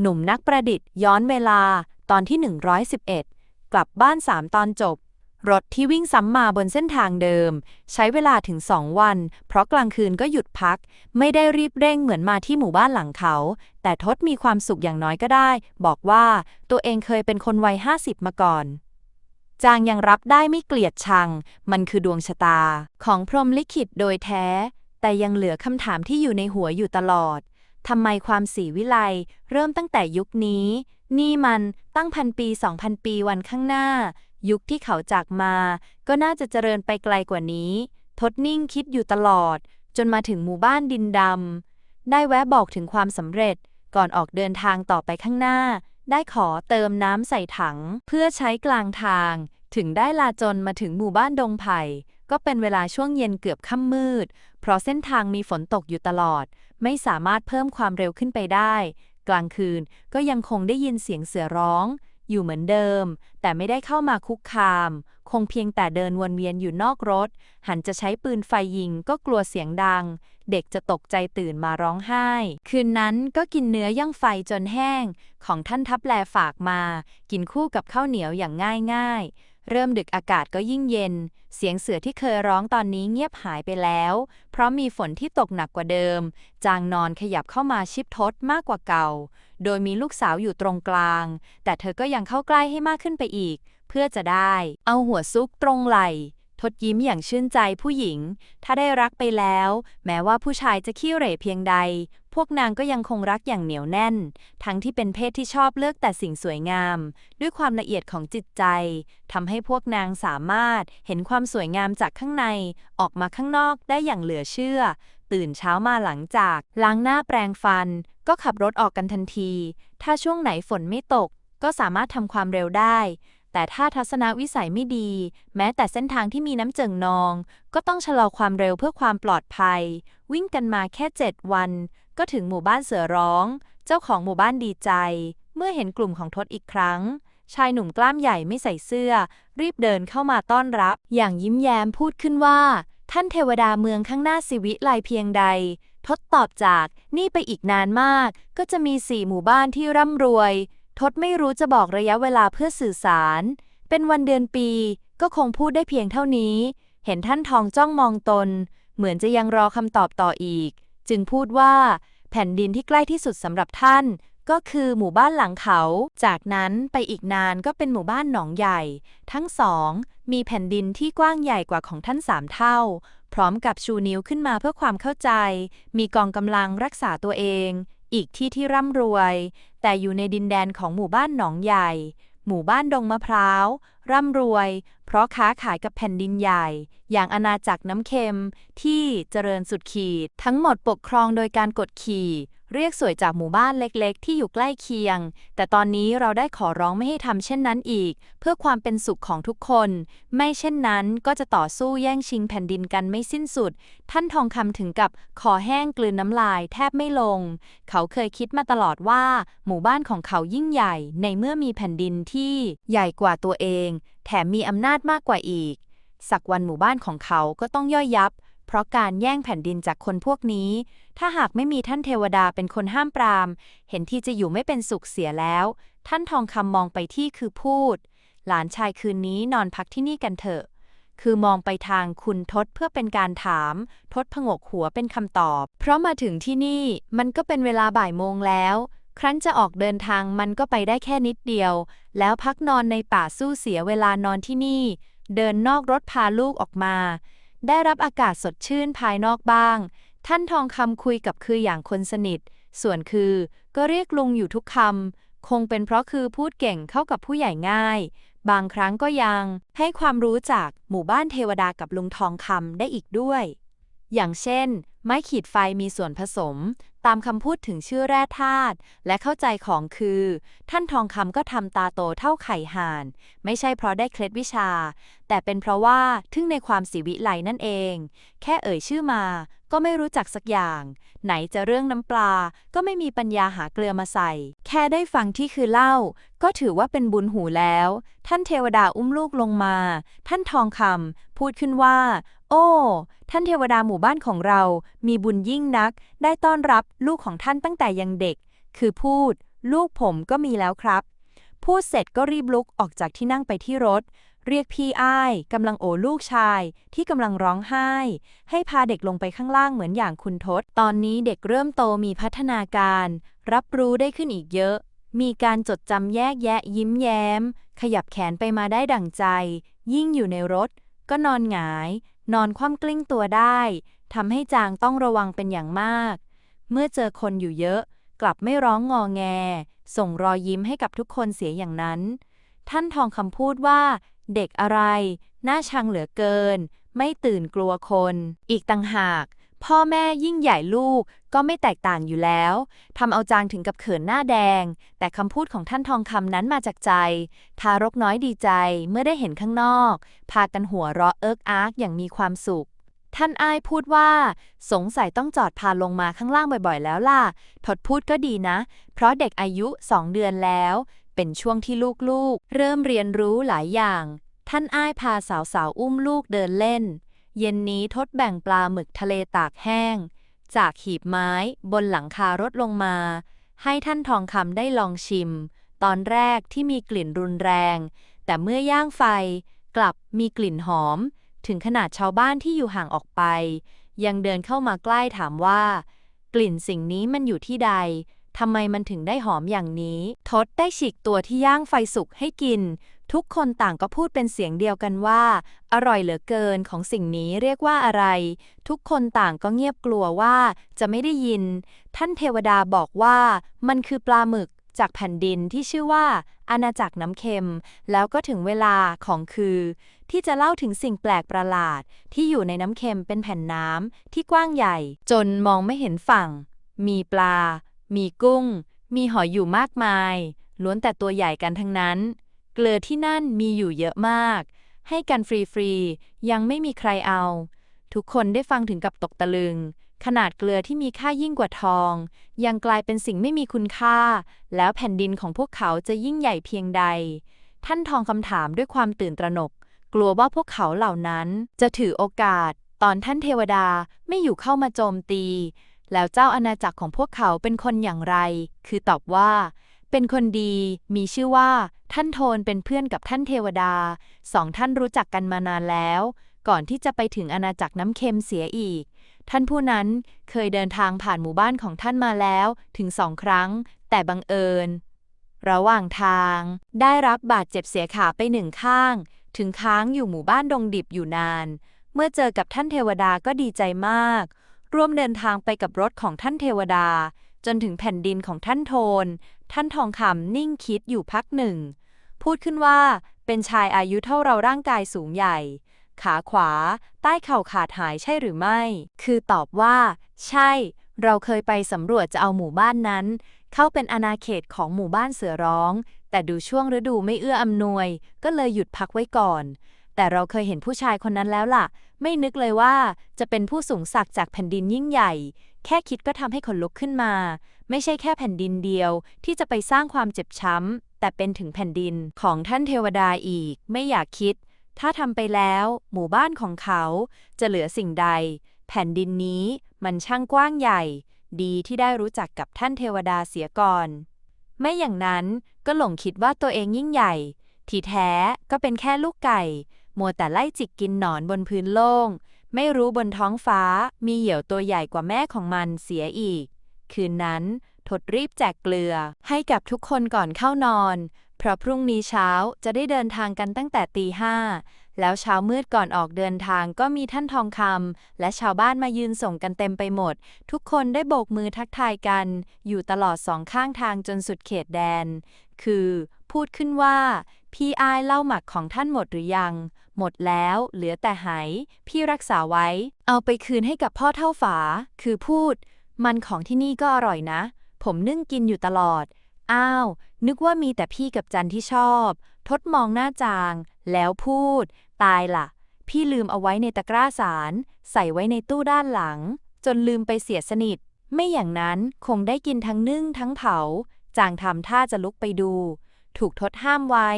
หนุ่มนักประดิษฐ์ย้อนเวลาตอนที่ 111 กลับบ้าน 3 ตอนจบ รถที่วิ่งซ้ำมาบนเส้นทางเดิม ใช้เวลาถึง2วัน เพราะกลางคืนก็หยุดพัก ไม่ได้รีบเร่งเหมือนมาที่หมู่บ้านหลังเขา แต่ทศมีความสุขอย่างน้อยก็ได้ บอกว่าตัวเองเคยเป็นคนวัย50มาก่อน จางยังรับได้ไม่เกลียดชัง มันคือดวงชะตา ของพรหมลิขิตโดยแท้ แต่ยังเหลือคำถามที่อยู่ในหัวอยู่ตลอด ทำไมความสีวิไลเริ่มตั้งแต่ยุคนี้ นี่มันตั้งพันปีสองพันปีวันข้างหน้า ยุคที่เขาจากมา ก็น่าจะเจริญไปไกลกว่านี้ ทดนิ่งคิดอยู่ตลอด จนมาถึงหมู่บ้านดินดำได้แวะบอกถึงความสำเร็จก่อนออกเดินทางต่อไปข้างหน้า ได้ขอเติมน้ำใส่ถัง เพื่อใช้กลางทาง ถึงได้ลาจนมาถึงหมู่บ้านดงไผ่ก็เป็นเวลาช่วงเย็นเกือบค่ำมืด เพราะเส้นทางมีฝนตกอยู่ตลอด ไม่สามารถเพิ่มความเร็วขึ้นไปได้ กลางคืนก็ยังคงได้ยินเสียงเสือร้อง อยู่เหมือนเดิม แต่ไม่ได้เข้ามาคุกคาม คงเพียงแต่เดินวนเวียนอยู่นอกรถ หันจะใช้ปืนไฟยิงก็กลัวเสียงดัง เด็กจะตกใจตื่นมาร้องไห้ คืนนั้นก็กินเนื้อย่างไฟจนแห้ง ของท่านทับแลฝากมา กินคู่กับข้าวเหนียวอย่างง่ายๆ เริ่มดึกอากาศก็ยิ่งเย็น เสียงเสือที่เคยร้องตอนนี้เงียบหายไปแล้ว เพราะมีฝนที่ตกหนักกว่าเดิม จางนอนขยับเข้ามาชิบทศมากกว่าเก่า โดยมีลูกสาวอยู่ตรงกลาง แต่เธอก็ยังเข้าใกล้ให้มากขึ้นไปอีก เพื่อจะได้ เอาหัวซุกตรงไหล ทดยิ้มอย่างชื่นใจผู้หญิง ถ้าได้รักไปแล้ว แม้ว่าผู้ชายจะขี้เหร่เพียงใด พวกนางก็ยังคงรักอย่างเหนียวแน่น ทั้งที่เป็นเพศที่ชอบเลือกแต่สิ่งสวยงาม ด้วยความละเอียดของจิตใจทำให้พวกนางสามารถเห็นความสวยงามจากข้างใน ออกมาข้างนอกได้อย่างเหลือเชื่อ ตื่นเช้ามาหลังจาก ล้างหน้าแปรงฟัน ก็ขับรถออกกันทันที ถ้าช่วงไหนฝนไม่ตก ก็สามารถทำความเร็วได้ แต่ถ้าทัศนวิสัยไม่ดี แม้แต่เส้นทางที่มีน้ำเจิ่งนอง ก็ต้องชะลอความเร็วเพื่อความปลอดภัย วิ่งกันมาแค่ 7 วัน ก็ถึงหมู่บ้านเสือร้อง เจ้าของหมู่บ้านดีใจ เมื่อเห็นกลุ่มของทศอีกครั้ง ชายหนุ่มกล้ามใหญ่ไม่ใส่เสื้อ รีบเดินเข้ามาต้อนรับ อย่างยิ้มแย้มพูดขึ้นว่า ท่านเทวดาเมืองข้างหน้าสิวิไลเพียงใดทศตอบจากนี่ไปอีกนานมาก ก็จะมีสี่หมู่บ้านที่ร่ำรวย ทศไม่รู้จะบอกระยะเวลาเพื่อสื่อสาร เป็นวันเดือนปี ก็คงพูดได้เพียงเท่านี้ เห็นท่านทองจ้องมองตน เหมือนจะยังรอคำตอบต่ออีก จึงพูดว่า แผ่นดินที่ใกล้ที่สุดสำหรับท่าน ก็คือหมู่บ้านหลังเขา จากนั้นไปอีกนานก็เป็นหมู่บ้านหนองใหญ่ ทั้งสอง มีแผ่นดินที่กว้างใหญ่กว่าของท่านสามเท่า พร้อมกับชูนิ้วขึ้นมาเพื่อความเข้าใจ มีกองกำลังรักษาตัวเองอีกที่ที่ร่ำรวย แต่อยู่ในดินแดนของหมู่บ้านหนองใหญ่ หมู่บ้านดงมะพร้าว ร่ำรวย เพราะค้าขายกับแผ่นดินใหญ่ อย่างอาณาจักรน้ำเค็มที่เจริญสุดขีด ทั้งหมดปกครองโดยการกดขี่ เรียกสวยจากหมู่บ้านเล็กๆ ที่อยู่ใกล้เคียง แต่ตอนนี้เราได้ขอร้องไม่ให้ทำเช่นนั้นอีก เพื่อความเป็นสุขของทุกคน ไม่เช่นนั้นก็จะต่อสู้แย่งชิงแผ่นดินกันไม่สิ้นสุด ท่านทองคำถึงกับคอแห้งกลืนน้ำลายแทบไม่ลง เขาเคยคิดมาตลอดว่า หมู่บ้านของเขายิ่งใหญ่ ในเมื่อมีแผ่นดินที่ใหญ่กว่าตัวเอง แถมมีอำนาจมากกว่าอีกสักวันหมู่บ้านของเขาก็ต้องย่อยยับ เพราะการแย่งแผ่นดินจากคนพวกนี้ ถ้าหากไม่มีท่านเทวดาเป็นคนห้ามปราม เห็นที่จะอยู่ไม่เป็นสุขเสียแล้ว ท่านทองคำมองไปที่คือพูด หลานชายคืนนี้นอนพักที่นี่กันเถอะ คือมองไปทางคุณทศเพื่อเป็นการถาม ทศผงกหัวเป็นคำตอบ เพราะมาถึงที่นี่มันก็เป็นเวลาบ่ายโมงแล้ว ครั้นจะออกเดินทางมันก็ไปได้แค่นิดเดียว แล้วพักนอนในป่าสู้เสียเวลานอนที่นี่ เดินนอกรถพาลูกออกมา ได้รับอากาศสดชื่นภายนอกบ้าง ท่านทองคำคุยกับคืออย่างคนสนิท ส่วนคือก็เรียกลุงอยู่ทุกคำ คงเป็นเพราะคือพูดเก่งเข้ากับผู้ใหญ่ง่าย บางครั้งก็ยังให้ความรู้จากหมู่บ้านเทวดากับลุงทองคำได้อีกด้วย อย่างเช่น ไม้ขีดไฟมีส่วนผสม ตามคำพูดถึงชื่อแร่ธาตุและเข้าใจของคือ ท่านทองคำก็ทำตาโตเท่าไข่ห่าน ไม่ใช่เพราะได้เคล็ดวิชา แต่เป็นเพราะว่าทึ่งในความสีวิไลนั่นเอง แค่เอ่ยชื่อมา ก็ไม่รู้จักสักอย่าง ไหนจะเรื่องน้ำปลา ก็ไม่มีปัญญาหาเกลือมาใส่ แค่ได้ฟังที่คือเล่า ก็ถือว่าเป็นบุญหูแล้ว ท่านเทวดาอุ้มลูกลงมา ท่านทองคำพูดขึ้นว่า โอ้ ท่านเทวดาหมู่บ้านของเรา มีบุญยิ่งนัก ได้ต้อนรับลูกของท่านตั้งแต่ยังเด็ก คือพูด ลูกผมก็มีแล้วครับ พูดเสร็จก็รีบลุกออกจากที่นั่งไปที่รถ เรียกพี่อ้ายกำลังโอลูกชาย ที่กำลังร้องไห้ ให้พาเด็กลงไปข้างล่างเหมือนอย่างคุณทศ ตอนนี้เด็กเริ่มโตมีพัฒนาการ รับรู้ได้ขึ้นอีกเยอะ มีการจดจำแยกแยะยิ้มแย้ม ขยับแขนไปมาได้ดั่งใจ ยิ่งอยู่ในรถ ก็นอนหงาย นอนคว่ำกลิ้งตัวได้ทำให้จางต้องระวังเป็นอย่างมาก เมื่อเจอคนอยู่เยอะ กลับไม่ร้องงอแง ส่งรอยยิ้มให้กับทุกคนเสียอย่างนั้น ท่านทองคำพูดว่า เด็กอะไร น่าชังเหลือเกิน ไม่ตื่นกลัวคน อีกต่างหาก พ่อแม่ยิ่งใหญ่ลูกก็ไม่แตกต่างอยู่แล้วทำเอาจางถึงกับเขินหน้าแดง แต่คำพูดของท่านทองคำนั้นมาจากใจ ทารกน้อยดีใจเมื่อได้เห็นข้างนอก พากันหัวเราะเอิกอาร์กอย่างมีความสุข ท่านอ้ายพูดว่า สงสัยต้องจอดพาลงมาข้างล่างบ่อยๆ แล้วล่ะทดพูดก็ดีนะ เพราะเด็กอายุสองเดือนแล้ว เป็นช่วงที่ลูกๆ เริ่มเรียนรู้หลายอย่าง ท่านอ้ายพาสาวๆอุ้มลูกเดินเล่น เย็นนี้ทดแบ่งปลาหมึกทะเลตากแห้ง จากหีบไม้บนหลังคารถลงมา ให้ท่านทองคำได้ลองชิม ตอนแรกที่มีกลิ่นรุนแรง แต่เมื่อย่างไฟกลับมีกลิ่นหอม ถึงขนาดชาวบ้านที่อยู่ห่างออกไป ยังเดินเข้ามาใกล้ถามว่า กลิ่นสิ่งนี้มันอยู่ที่ใดทำไมมันถึงได้หอมอย่างนี้ทศได้ฉีกตัวที่ย่างไฟสุกให้กิน ทุกคนต่างก็พูดเป็นเสียงเดียวกันว่า อร่อยเหลือเกินของสิ่งนี้เรียกว่าอะไร ทุกคนต่างก็เงียบกลัวว่าจะไม่ได้ยิน ท่านเทวดาบอกว่า มันคือปลาหมึกจากแผ่นดินที่ชื่อว่า อาณาจักรน้ำเค็ม แล้วก็ถึงเวลาของคือ ที่จะเล่าถึงสิ่งแปลกประหลาด ที่อยู่ในน้ำเค็มเป็นแผ่นน้ำที่กว้างใหญ่ จนมองไม่เห็นฝั่ง มีปลา มีกุ้ง มีหอยอยู่มากมาย ล้วนแต่ตัวใหญ่กันทั้งนั้น เกลือที่นั่นมีอยู่เยอะมาก ให้กันฟรีๆ ยังไม่มีใครเอา ทุกคนได้ฟังถึงกับตกตะลึง ขนาดเกลือที่มีค่ายิ่งกว่าทอง ยังกลายเป็นสิ่งไม่มีคุณค่า แล้วแผ่นดินของพวกเขาจะยิ่งใหญ่เพียงใด ท่านทองคำถามด้วยความตื่นตระหนก กลัวว่าพวกเขาเหล่านั้นจะถือโอกาส ตอนท่านเทวดาไม่อยู่เข้ามาโจมตี แล้วเจ้าอาณาจักรของพวกเขาเป็นคนอย่างไร คือตอบว่า เป็นคนดี มีชื่อว่า ท่านโทนเป็นเพื่อนกับท่านเทวดา สองท่านรู้จักกันมานานแล้ว ก่อนที่จะไปถึงอาณาจักรน้ำเค็มเสียอีก ท่านผู้นั้นเคยเดินทางผ่านหมู่บ้านของท่านมาแล้วถึงสองครั้ง แต่บังเอิญ ระหว่างทาง ได้รับบาดเจ็บเสียขาไปหนึ่งข้าง ถึงค้างอยู่หมู่บ้านดงดิบอยู่นาน เมื่อเจอกับท่านเทวดาก็ดีใจมาก ร่วมเดินทางไปกับรถของท่านเทวดา จนถึงแผ่นดินของท่านโทน ท่านทองคำนิ่งคิดอยู่พักหนึ่ง พูดขึ้นว่าเป็นชายอายุเท่าเราร่างกายสูงใหญ่ ขาขวา ใต้เข่าขาดหายใช่หรือไม่ คือตอบว่า ใช่ เราเคยไปสำรวจจะเอาหมู่บ้านนั้น เข้าเป็นอาณาเขตของหมู่บ้านเสือร้อง แต่ดูช่วงฤดูไม่เอื้ออำนวย ก็เลยหยุดพักไว้ก่อน แต่เราเคยเห็นผู้ชายคนนั้นแล้วล่ะ ไม่นึกเลยว่าจะเป็นผู้สูงศักดิ์จากแผ่นดินยิ่งใหญ่ แค่คิดก็ทำให้ขนลุกขึ้นมา ไม่ใช่แค่แผ่นดินเดียว ที่จะไปสร้างความเจ็บช้ำ แต่เป็นถึงแผ่นดินของท่านเทวดาอีก ไม่อยากคิด ถ้าทำไปแล้ว หมู่บ้านของเขาจะเหลือสิ่งใด แผ่นดินนี้มันช่างกว้างใหญ่ ดีที่ได้รู้จักกับท่านเทวดาเสียก่อน ไม่อย่างนั้นก็หลงคิดว่าตัวเองยิ่งใหญ่ ที่แท้ก็เป็นแค่ลูกไก่ มัวแต่ไล่จิกกินหนอนบนพื้นโล่ง ไม่รู้บนท้องฟ้ามีเหยี่ยวตัวใหญ่กว่าแม่ของมันเสียอีก คืนนั้นทดรีบแจกเกลือให้กับทุกคนก่อนเข้านอน เพราะพรุ่งนี้เช้าจะได้เดินทางกันตั้งแต่ตีห้าแล้วเช้ามืดก่อนออกเดินทางก็มีท่านทองคำและชาวบ้านมายืนส่งกันเต็มไปหมด ทุกคนได้โบกมือทักทายกัน อยู่ตลอดสองข้างทางจนสุดเขตแดน คือ พูดขึ้นว่า พี่อายเล่าหมักของท่านหมดหรือยัง หมดแล้ว เหลือแต่ไหพี่รักษาไว้ เอาไปคืนให้กับพ่อเท่าฝา คือพูด มันของที่นี่ก็อร่อยนะ ผมนึ่งกินอยู่ตลอด อ้าว นึกว่ามีแต่พี่กับจันที่ชอบ ทดมองหน้าจาง แล้วพูด ตายล่ะ พี่ลืมเอาไว้ในตะกร้าสาร ใส่ไว้ในตู้ด้านหลัง จนลืมไปเสียสนิท ไม่อย่างนั้นคงได้กินทั้งนึ่งทั้งเผา จางทำท่าจะลุกไปดู ถูกทดห้ามไว้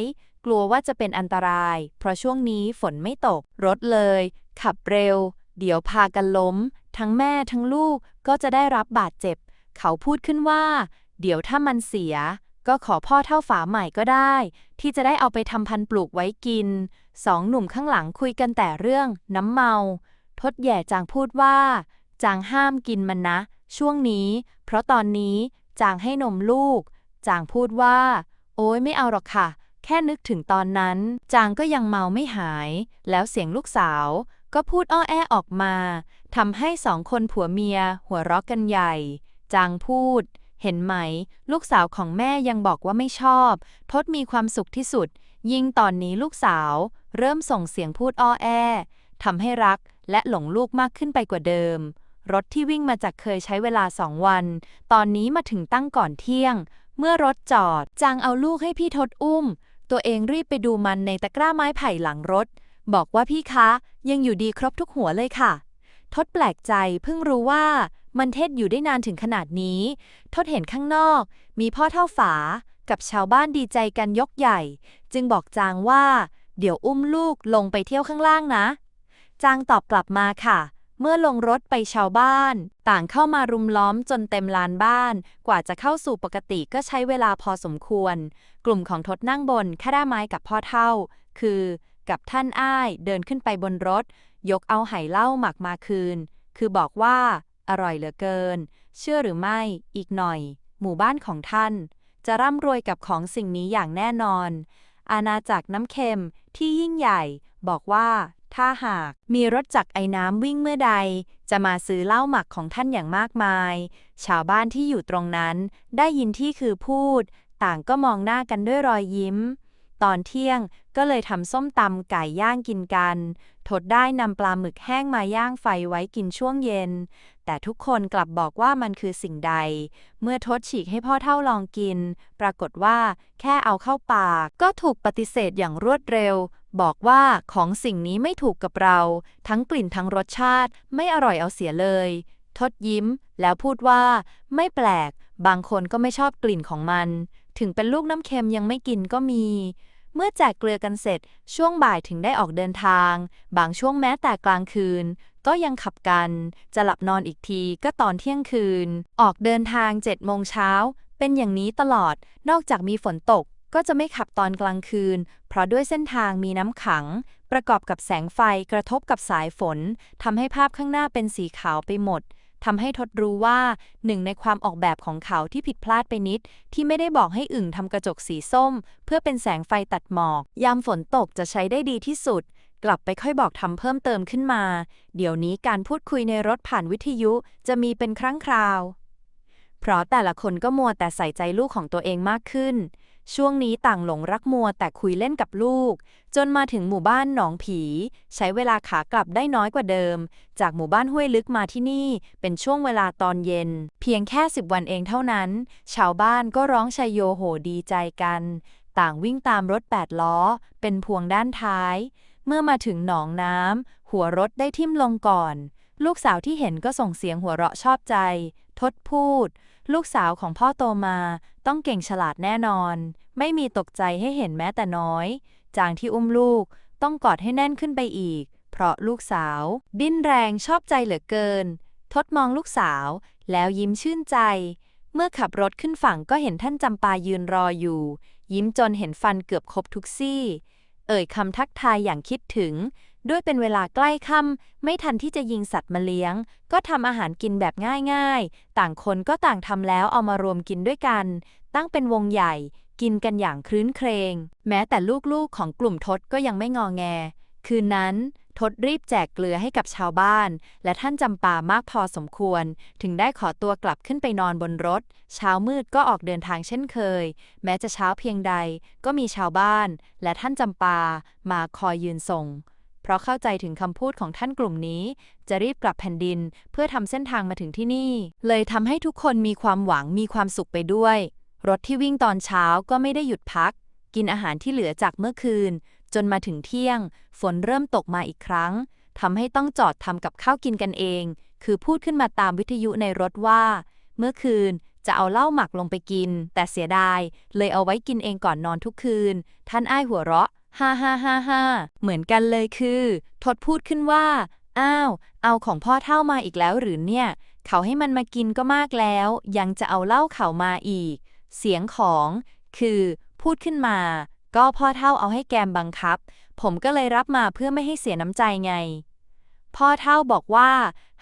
กลัวว่าจะเป็นอันตราย เพราะช่วงนี้ฝนไม่ตก รถเลย ขับเร็ว เดี๋ยวพากันล้ม ทั้งแม่ทั้งลูกก็จะได้รับบาดเจ็บ เขาพูดขึ้นว่า เดี๋ยวถ้ามันเสีย ก็ขอพ่อเท่าฝาใหม่ก็ได้ ที่จะได้เอาไปทำพันธุ์ปลูกไว้กิน สองหนุ่มข้างหลังคุยกันแต่เรื่อง น้ำเมา ทดแย่จางพูดว่า จางห้ามกินมันนะ ช่วงนี้ เพราะตอนนี้จางให้นมลูก จางพูดว่า โอ้ยไม่เอาหรอกค่ะ แค่นึกถึงตอนนั้น จางก็ยังเมาไม่หาย แล้วเสียงลูกสาว ก็พูดอ้อแอออกมาทำให้สองคนผัวเมีย หัวเราะกันใหญ่ จางพูด เห็นไหม ลูกสาวของแม่ยังบอกว่าไม่ชอบ ทศมีความสุขที่สุด ยิ่งตอนนี้ลูกสาว เริ่มส่งเสียงพูดอ้อแอทำให้รักและหลงลูกมากขึ้นไปกว่าเดิมรถที่วิ่งมาจากเคยใช้เวลาสองวัน ตอนนี้มาถึงตั้งก่อนเที่ยง เมื่อรถจอดจางเอาลูกให้พี่ทศอุ้ม ตัวเองรีบไปดูมันในตะกร้าไม้ไผ่หลังรถ บอกว่าพี่คะ ยังอยู่ดีครบทุกหัวเลยค่ะทศแปลกใจเพิ่งรู้ว่ามันเทศอยู่ได้นานถึงขนาดนี้ทศเห็นข้างนอก มีพ่อเท่าฝา กับชาวบ้านดีใจกันยกใหญ่ จึงบอกจางว่า เดี๋ยวอุ้มลูกลงไปเที่ยวข้างล่างนะ จางตอบกลับมาค่ะ เมื่อลงรถไปชาวบ้าน ต่างเข้ามารุมล้อมจนเต็มลานบ้าน กว่าจะเข้าสู่ปกติก็ใช้เวลาพอสมควร กลุ่มของทศนั่งบนแค่ด้าไม้กับพ่อเท่า คือ กับท่านอ้ายเดินขึ้นไปบนรถ ยกเอาไหเหล้าหมักมาคืน คือบอกว่า อร่อยเหลือเกิน เชื่อหรือไม่ อีกหน่อย หมู่บ้านของท่าน จะร่ำรวยกับของสิ่งนี้อย่างแน่นอน อาณาจักรน้ำเค็มที่ยิ่งใหญ่บอกว่า ถ้าหากมีรถจักรไอ้น้ำวิ่งเมื่อใด จะมาซื้อเหล้าหมักของท่านอย่างมากมาย ชาวบ้านที่อยู่ตรงนั้น ได้ยินที่คือพูด ต่างก็มองหน้ากันด้วยรอยยิ้ม ตอนเที่ยงก็เลยทำส้มตำไก่ย่างกินกัน ทดได้นำปลาหมึกแห้งมาย่างไฟไว้กินช่วงเย็น แต่ทุกคนกลับบอกว่ามันคือสิ่งใด เมื่อทดฉีกให้พ่อเท่าลองกิน ปรากฏว่าแค่เอาเข้าปาก ก็ถูกปฏิเสธอย่างรวดเร็ว บอกว่าของสิ่งนี้ไม่ถูกกับเรา ทั้งกลิ่นทั้งรสชาติไม่อร่อยเอาเสียเลย ทดยิ้ม แล้วพูดว่า ไม่แปลก บางคนก็ไม่ชอบกลิ่นของมัน ถึงเป็นลูกน้ำเค็มยังไม่กินก็มี เมื่อแจกเกลือกันเสร็จ ช่วงบ่ายถึงได้ออกเดินทาง บางช่วงแม้แต่กลางคืน ก็ยังขับกัน จะหลับนอนอีกทีก็ตอนเที่ยงคืน ออกเดินทางเจ็ดโมงเช้าเป็นอย่างนี้ตลอด นอกจากมีฝนตก ก็จะไม่ขับตอนกลางคืน เพราะด้วยเส้นทางมีน้ำขัง ประกอบกับแสงไฟกระทบกับสายฝนทำให้ภาพข้างหน้าเป็นสีขาวไปหมดทำให้ทดรู้ว่าหนึ่งในความออกแบบของเขาที่ผิดพลาดไปนิด ที่ไม่ได้บอกให้อึ่งทำกระจกสีส้ม เพื่อเป็นแสงไฟตัดหมอก ยามฝนตกจะใช้ได้ดีที่สุด กลับไปค่อยบอกทำเพิ่มเติมขึ้นมา เดี๋ยวนี้การพูดคุยในรถผ่านวิทยุจะมีเป็นครั้งคราว เพราะแต่ละคนก็มัวแต่ใส่ใจลูกของตัวเองมากขึ้น ช่วงนี้ต่างหลงรักมัวแต่คุยเล่นกับลูก จนมาถึงหมู่บ้านหนองผี ใช้เวลาขากลับได้น้อยกว่าเดิม จากหมู่บ้านห้วยลึกมาที่นี่ เป็นช่วงเวลาตอนเย็น เพียงแค่สิบวันเองเท่านั้น ชาวบ้านก็ร้องชัยโยโหดีใจกัน ต่างวิ่งตามรถแปดล้อ เป็นพวงด้านท้าย เมื่อมาถึงหนองน้ำหัวรถได้ทิ่มลงก่อน ลูกสาวที่เห็นก็ส่งเสียงหัวเราะชอบใจ ทดพูด ลูกสาวของพ่อโตมา ต้องเก่งฉลาดแน่นอน ไม่มีตกใจให้เห็นแม้แต่น้อย จางที่อุ้มลูกต้องกอดให้แน่นขึ้นไปอีก เพราะลูกสาว ดิ้นแรงชอบใจเหลือเกิน ทดมองลูกสาว แล้วยิ้มชื่นใจ เมื่อขับรถขึ้นฝั่งก็เห็นท่านจำปายืนรออยู่ ยิ้มจนเห็นฟันเกือบครบทุกซี่ เอ่ยคำทักทายอย่างคิดถึง ด้วยเป็นเวลาใกล้ค่ำไม่ทันที่จะยิงสัตว์มาเลี้ยง ก็ทำอาหารกินแบบง่ายๆ ต่างคนก็ต่างทำแล้วเอามารวมกินด้วยกัน ตั้งเป็นวงใหญ่ กินกันอย่างครื้นเครง แม้แต่ลูกๆของกลุ่มทศก็ยังไม่งอแง คืนนั้นทศรีบแจกเกลือให้กับชาวบ้าน และท่านจำปามากพอสมควร ถึงได้ขอตัวกลับขึ้นไปนอนบนรถ เช้ามืดก็ออกเดินทางเช่นเคย แม้จะเช้าเพียงใด ก็มีชาวบ้าน และท่านจำปามาคอยยืนส่ง เพราะเข้าใจถึงคำพูดของท่านกลุ่มนี้ จะรีบกลับแผ่นดิน เพื่อทำเส้นทางมาถึงที่นี่ เลยทำให้ทุกคนมีความหวังมีความสุขไปด้วย รถที่วิ่งตอนเช้าก็ไม่ได้หยุดพัก กินอาหารที่เหลือจากเมื่อคืน จนมาถึงเที่ยง ฝนเริ่มตกมาอีกครั้งทำให้ต้องจอดทำกับข้าวกินกันเอง คือพูดขึ้นมาตามวิทยุในรถว่า เมื่อคืนจะเอาเหล้าหมักลงไปกิน แต่เสียดาย เลยเอาไว้กินเองก่อนนอนทุกคืน ท่านอ้ายหัวเราะ ฮ่าฮ่าฮ่าฮ่าเหมือนกันเลยคือ ทดพูดขึ้นว่า อ้าว เอาของพ่อเท่ามาอีกแล้วหรือเนี่ย เขาให้มันมากินก็มากแล้ว ยังจะเอาเหล้าเขามาอีก เสียงของ คือ พูดขึ้นมา ก็พ่อเท่าเอาให้แกมบังคับ ผมก็เลยรับมาเพื่อไม่ให้เสียน้ำใจไง พ่อเท่าบอกว่า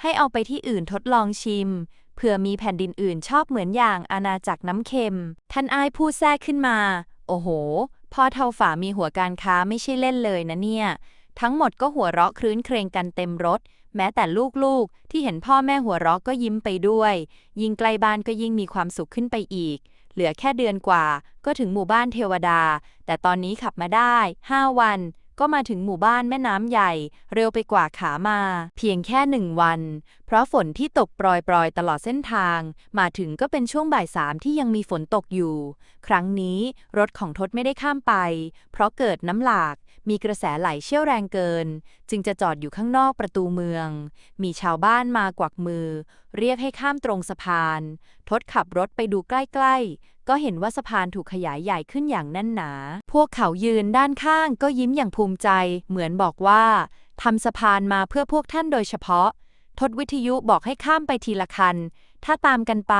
ให้เอาไปที่อื่นทดลองชิมเผื่อมีแผ่นดินอื่นชอบเหมือนอย่างอาณาจักรน้ำเค็ม ท่านอ้ายพูดแทรกขึ้นมา โอ้โห พ่อเท่าฝามีหัวการค้าไม่ใช่เล่นเลยนะเนี่ย ทั้งหมดก็หัวเราะครื้นเครงกันเต็มรถ แม้แต่ลูกๆ ที่เห็นพ่อแม่หัวเราะก็ยิ้มไปด้วย ยิ่งใกล้บ้านก็ยิ่งมีความสุขขึ้นไปอีก เหลือแค่เดือนกว่า ก็ถึงหมู่บ้านเทวดา แต่ตอนนี้ขับมาได้ 5 วัน ก็มาถึงหมู่บ้านแม่น้ำใหญ่ เร็วไปกว่าขามา เพียงแค่หนึ่งวัน เพราะฝนที่ตกปรอยๆ ตลอดเส้นทาง มาถึงก็เป็นช่วงบ่ายสามที่ยังมีฝนตกอยู่ ครั้งนี้รถของทศไม่ได้ข้ามไป เพราะเกิดน้ำหลาก มีกระแสไหลเชี่ยวแรงเกิน จึงจะจอดอยู่ข้างนอกประตูเมือง มีชาวบ้านมากวักมือ เรียกให้ข้ามตรงสะพานทศขับรถไปดูใกล้ๆ ก็เห็นว่าสะพานถูกขยายใหญ่ขึ้นอย่างแน่นหนา พวกเขายืนด้านข้างก็ยิ้มอย่างภูมิใจ เหมือนบอกว่าทำสะพานมาเพื่อพวกท่านโดยเฉพาะ ทศวิทยุบอกให้ข้ามไปทีละคัน ถ้าตามกันไป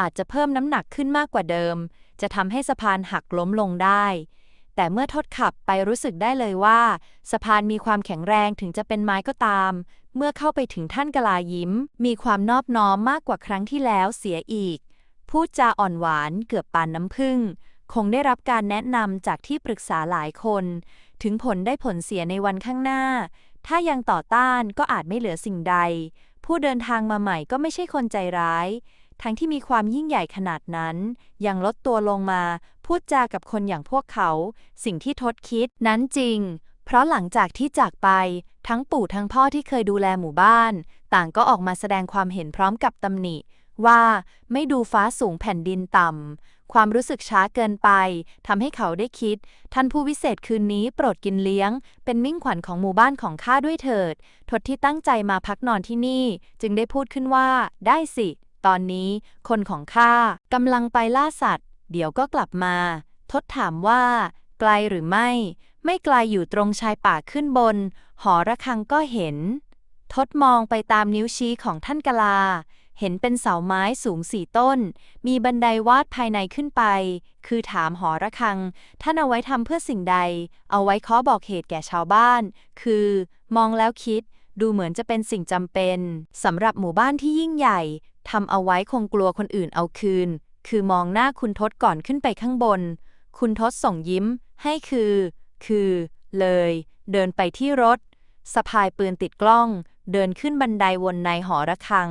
อาจจะเพิ่มน้ำหนักขึ้นมากกว่าเดิม จะทำให้สะพานหักล้มลงได้ แต่เมื่อทดขับไปรู้สึกได้เลยว่า สะพานมีความแข็งแรงถึงจะเป็นไม้ก็ตาม เมื่อเข้าไปถึงท่านกลายิ้ม มีความนอบน้อมมากกว่าครั้งที่แล้วเสียอีก พูดจาอ่อนหวานเกือบปานน้ำผึ้งคงได้รับการแนะนำจากที่ปรึกษาหลายคน ถึงผลได้ผลเสียในวันข้างหน้า ถ้ายังต่อต้านก็อาจไม่เหลือสิ่งใด ผู้เดินทางมาใหม่ก็ไม่ใช่คนใจร้าย ทั้งที่มีความยิ่งใหญ่ขนาดนั้น ยังลดตัวลงมา พูดจากับคนอย่างพวกเขา สิ่งที่ทดคิดนั้นจริง เพราะหลังจากที่จากไป ทั้งปู่ทั้งพ่อที่เคยดูแลหมู่บ้าน ต่างก็ออกมาแสดงความเห็นพร้อมกับตำหนิ ว่าไม่ดูฟ้าสูงแผ่นดินต่ำ ความรู้สึกช้าเกินไปทำให้เขาได้คิด ท่านผู้วิเศษคืนนี้โปรดกินเลี้ยง เป็นมิ่งขวัญของหมู่บ้านของข้าด้วยเถิดทศที่ตั้งใจมาพักนอนที่นี่ จึงได้พูดขึ้นว่าได้สิ ตอนนี้คนของข้ากำลังไปล่าสัตว์ เดี๋ยวก็กลับมาทศถามว่า ไกลหรือไม่ ไม่ไกลอยู่ตรงชายป่าขึ้นบน หอระฆังก็เห็น ทดมองไปตามนิ้วชี้ของท่านกลา เห็นเป็นเสาไม้สูงสี่ต้น มีบันไดวาดภายในขึ้นไป คือถามหอระฆัง ท่านเอาไว้ทำเพื่อสิ่งใด เอาไว้เคาะบอกเหตุแก่ชาวบ้าน คือ มองแล้วคิดดูเหมือนจะเป็นสิ่งจำเป็นสำหรับหมู่บ้านที่ยิ่งใหญ่ ทำเอาไว้คงกลัวคนอื่นเอาคืน คือมองหน้าคุณทศก่อนขึ้นไปข้างบน คุณทศส่งยิ้ม ให้คือ คือ เลย เดินไปที่รถ สะพายปืนติดกล้อง เดินขึ้นบันไดวนในหอระฆัง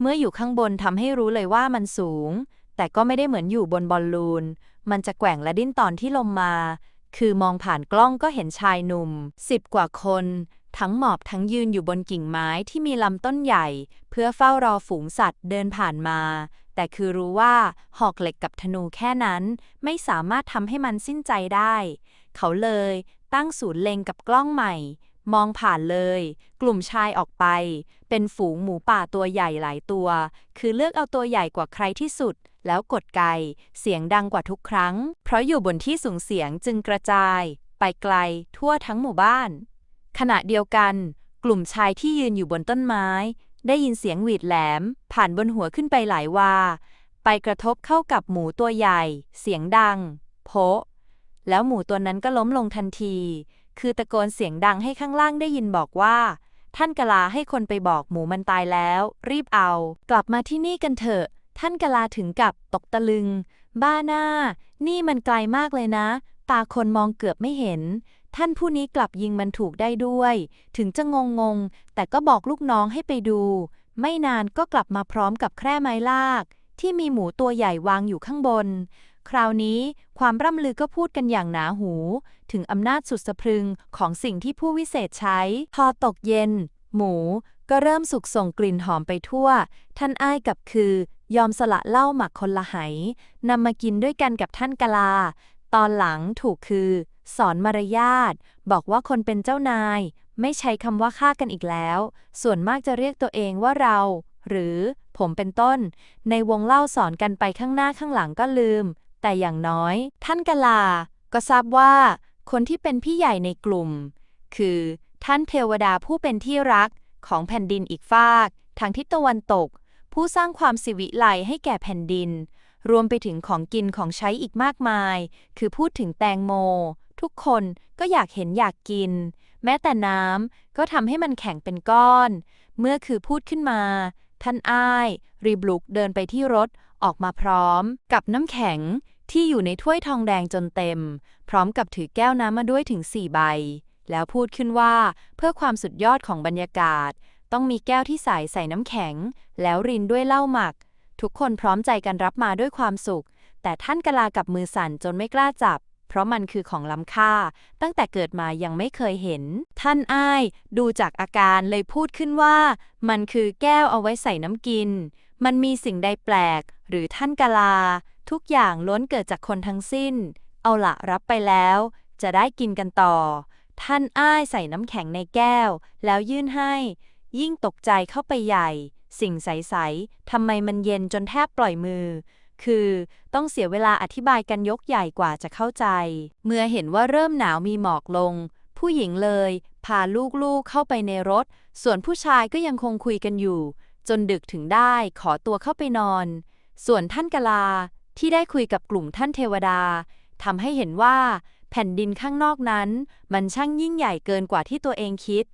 เมื่ออยู่ข้างบนทำให้รู้เลยว่ามันสูง แต่ก็ไม่ได้เหมือนอยู่บนบอลลูน มันจะแกว่งและดิ้นตอนที่ลมมา คือมองผ่านกล้องก็เห็นชายหนุ่มสิบกว่าคน ทั้งหมอบทั้งยืนอยู่บนกิ่งไม้ที่มีลำต้นใหญ่ เพื่อเฝ้ารอฝูงสัตว์เดินผ่านมา แต่คือรู้ว่าหอกเหล็กกับธนูแค่นั้น ไม่สามารถทำให้มันสิ้นใจได้ เขาเลยตั้งศูนย์เล็งกับกล้องใหม่ มองผ่านเลย กลุ่มชายออกไป เป็นฝูงหมูป่าตัวใหญ่หลายตัว คือเลือกเอาตัวใหญ่กว่าใครที่สุดแล้วกดไก เสียงดังกว่าทุกครั้ง เพราะอยู่บนที่สูงเสียงจึงกระจาย ไปไกลทั่วทั้งหมู่บ้าน ขณะเดียวกัน กลุ่มชายที่ยืนอยู่บนต้นไม้ ได้ยินเสียงหวีดแหลม ผ่านบนหัวขึ้นไปหลายวา ไปกระทบเข้ากับหมูตัวใหญ่ เสียงดัง โพะ แล้วหมูตัวนั้นก็ล้มลงทันที คือตะโกนเสียงดังให้ข้างล่างได้ยินบอกว่า ท่านกลาให้คนไปบอกหมูมันตายแล้ว รีบเอา กลับมาที่นี่กันเถอะ ท่านกลาถึงกับตกตะลึง บ้าหน้า นี่มันไกลมากเลยนะ ตาคนมองเกือบไม่เห็น ท่านผู้นี้กลับยิงมันถูกได้ด้วย ถึงจะงงงๆแต่ก็บอกลูกน้องให้ไปดู ไม่นานก็กลับมาพร้อมกับแคร่ไม้ลาก ที่มีหมูตัวใหญ่วางอยู่ข้างบน คราวนี้ความร่ำลือก็พูดกันอย่างหนาหู ถึงอำนาจสุดสะพรึงของสิ่งที่ผู้วิเศษใช้ พอตกเย็น หมูก็เริ่มสุกส่งกลิ่นหอมไปทั่ว ท่านอ้ายกับคือยอมสละเหล้าหมักคนละไหนำมากินด้วยกันกับท่านกลา ตอนหลังถูกคือ สอนมารยาท บอกว่าคนเป็นเจ้านาย ไม่ใช้คำว่าข้ากันอีกแล้ว ส่วนมากจะเรียกตัวเองว่าเรา หรือผมเป็นต้น ในวงเล่าสอนกันไปข้างหน้าข้างหลังก็ลืม แต่อย่างน้อย ท่านกลา ก็ทราบว่า คนที่เป็นพี่ใหญ่ในกลุ่ม คือ ท่านเทวดาผู้เป็นที่รักของแผ่นดินอีกฟากทางทิศตะวันตก ผู้สร้างความสิวิไลให้แก่แผ่นดิน รวมไปถึงของกินของใช้อีกมากมาย คือพูดถึงแตงโม ทุกคนก็อยากเห็นอยากกิน แม้แต่น้ำก็ทำให้มันแข็งเป็นก้อน เมื่อคือพูดขึ้นมา ท่านอ้าย รีบลุกเดินไปที่รถออกมาพร้อม กับน้ำแข็งที่อยู่ในถ้วยทองแดงจนเต็ม พร้อมกับถือแก้วน้ำมาด้วยถึงสี่ใบ แล้วพูดขึ้นว่าเพื่อความสุดยอดของบรรยากาศ ต้องมีแก้วที่ใสใส่น้ำแข็ง แล้วรินด้วยเหล้าหมัก ทุกคนพร้อมใจกันรับมาด้วยความสุข แต่ท่านกลากับมือสั่นจนไม่กล้าจับ เพราะมันคือของล้ำค่า ตั้งแต่เกิดมายังไม่เคยเห็น ท่านอ้ายดูจากอาการเลยพูดขึ้นว่า มันคือแก้วเอาไว้ใส่น้ำกิน มันมีสิ่งใดแปลก หรือท่านกลา ทุกอย่างล้วนเกิดจากคนทั้งสิ้น เอาละรับไปแล้ว จะได้กินกันต่อ ท่านอ้ายใส่น้ำแข็งในแก้ว แล้วยื่นให้ ยิ่งตกใจเข้าไปใหญ่ สิ่งใสๆทำไมมันเย็นจนแทบปล่อยมือ คือต้องเสียเวลาอธิบายกันยกใหญ่กว่าจะเข้าใจ เมื่อเห็นว่าเริ่มหนาวมีหมอกลง ผู้หญิงเลย พาลูกๆเข้าไปในรถ ส่วนผู้ชายก็ยังคงคุยกันอยู่ จนดึกถึงได้ขอตัวเข้าไปนอน ส่วนท่านกลาที่ได้คุยกับกลุ่มท่านเทวดาทำให้เห็นว่า แผ่นดินข้างนอกนั้น มันช่างยิ่งใหญ่เกินกว่าที่ตัวเองคิด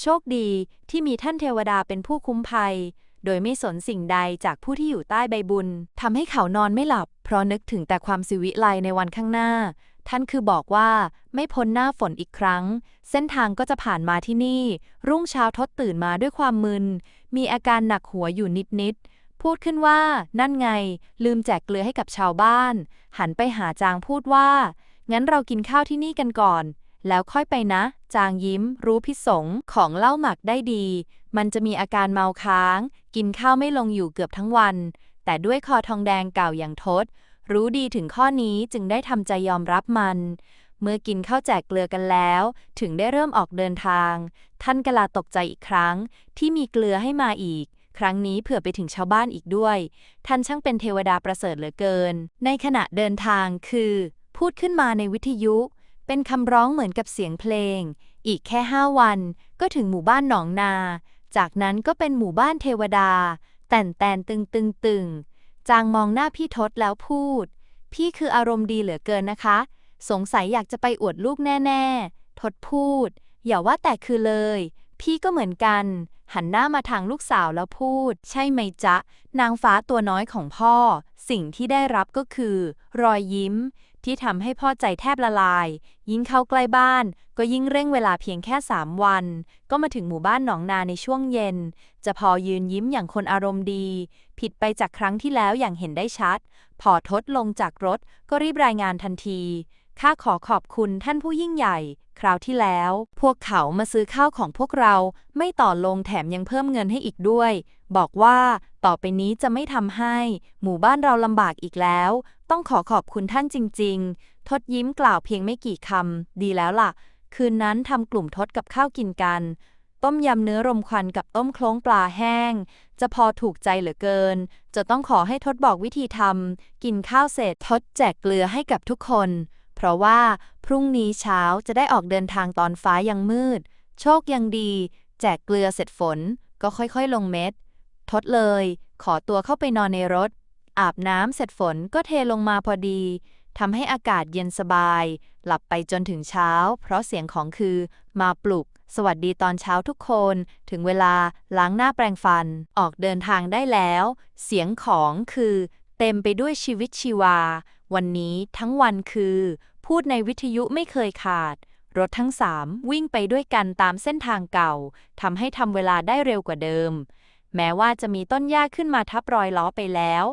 โชคดีที่มีท่านเทวดาเป็นผู้คุ้มภัย โดยไม่สนสิ่งใดจากผู้ที่อยู่ใต้ใบบุญทำให้เขานอนไม่หลับ เพราะนึกถึงแต่ความสิวิไลในวันข้างหน้า ท่านคือบอกว่าไม่พ้นหน้าฝนอีกครั้ง เส้นทางก็จะผ่านมาที่นี่ รุ่งเช้าทดตื่นมาด้วยความมึน มีอาการหนักหัวอยู่นิดๆพูดขึ้นว่า นั่นไง ลืมแจกเกลือให้กับชาวบ้าน หันไปหาจางพูดว่า งั้นเรากินข้าวที่นี่กันก่อนแล้วค่อยไปนะ จางยิ้ม รู้พิสงของเล้าหมักได้ดี มันจะมีอาการเมาค้าง กินข้าวไม่ลงอยู่เกือบทั้งวัน แต่ด้วยคอทองแดงเก่าอย่างทศ รู้ดีถึงข้อนี้จึงได้ทำใจยอมรับมัน เมื่อกินข้าวแจกเกลือกันแล้ว ถึงได้เริ่มออกเดินทาง ท่านกลาตกใจอีกครั้ง ที่มีเกลือให้มาอีกครั้งนี้เผื่อไปถึงชาวบ้านอีกด้วย ท่านช่างเป็นเทวดาประเสริฐเหลือเกิน ในขณะเดินทางคือ พูดขึ้นมาในวิทยุ เป็นคำร้องเหมือนกับเสียงเพลง อีกแค่ห้าวัน ก็ถึงหมู่บ้านหนองนา จากนั้นก็เป็นหมู่บ้านเทวดา แต่นแตนตึงตึงตึงจางมองหน้าพี่ทศแล้วพูด พี่คืออารมณ์ดีเหลือเกินนะคะ สงสัยอยากจะไปอวดลูกแน่ๆ ทศพูด อย่าว่าแต่คือเลย พี่ก็เหมือนกัน หันหน้ามาทางลูกสาวแล้วพูด ใช่ไหมจ๊ะ นางฟ้าตัวน้อยของพ่อ สิ่งที่ได้รับก็คือ รอยยิ้ม ที่ทำให้พ่อใจแทบละลาย ยิ่งเข้าใกล้บ้าน ก็ยิ่งเร่งเวลาเพียงแค่สามวัน ก็มาถึงหมู่บ้านหนองนาในช่วงเย็น จะพอยืนยิ้มอย่างคนอารมณ์ดี ผิดไปจากครั้งที่แล้วอย่างเห็นได้ชัด พอทดลงจากรถก็รีบรายงานทันทีข้าขอขอบคุณท่านผู้ยิ่งใหญ่ คราวที่แล้ว พวกเขามาซื้อข้าวของพวกเราไม่ต่อลงแถมยังเพิ่มเงินให้อีกด้วย บอกว่าต่อไปนี้จะไม่ทำให้ หมู่บ้านเราลำบากอีกแล้ว ต้องขอขอบคุณท่านจริง ๆ ทดยิ้มกล่าวเพียงไม่กี่คำดีแล้วล่ะ คืนนั้นทำกลุ่มทดกับข้าวกินกัน ต้มยำเนื้อรมควันกับต้มโคลงปลาแห้ง จะพอถูกใจเหลือเกิน จะต้องขอให้ทดบอกวิธีทำกินข้าวเสร็จทดแจกเกลือให้กับทุกคน เพราะว่าพรุ่งนี้เช้าจะได้ออกเดินทางตอนฟ้ายังมืด โชคยังดี แจกเกลือเสร็จฝน ก็ค่อยๆลงเม็ด ทดเลย ขอตัวเข้าไปนอนในรถ อาบน้ำเสร็จฝนก็เทลงมาพอดีทำให้อากาศเย็นสบาย หลับไปจนถึงเช้า เพราะเสียงของคือมาปลุก สวัสดีตอนเช้าทุกคน ถึงเวลาล้างหน้าแปรงฟัน ออกเดินทางได้แล้ว เสียงของคือ เต็มไปด้วยชีวิตชีวา วันนี้ทั้งวันคือ พูดในวิทยุไม่เคยขาด รถทั้งสามวิ่งไปด้วยกันตามเส้นทางเก่าทำให้ทำเวลาได้เร็วกว่าเดิม แม้ว่าจะมีต้นหญ้าขึ้นมาทับรอยล้อไปแล้ว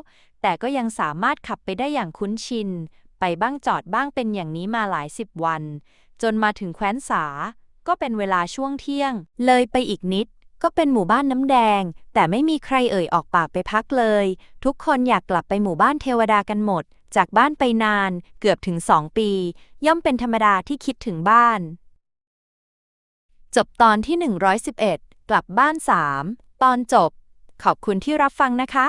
แต่ก็ยังสามารถขับไปได้อย่างคุ้นชิน ไปบ้างจอดบ้างเป็นอย่างนี้มาหลายสิบวัน จนมาถึงแคว้นสา ก็เป็นเวลาช่วงเที่ยง เลยไปอีกนิด ก็เป็นหมู่บ้านน้ำแดง แต่ไม่มีใครเอ่ยออกปากไปพักเลย ทุกคนอยากกลับไปหมู่บ้านเทวดากันหมด จากบ้านไปนาน เกือบถึงสองปี ย่อมเป็นธรรมดาที่คิดถึงบ้าน จบตอนที่ 111 กลับบ้าน 3 ตอนจบ ขอบคุณที่รับฟังนะคะ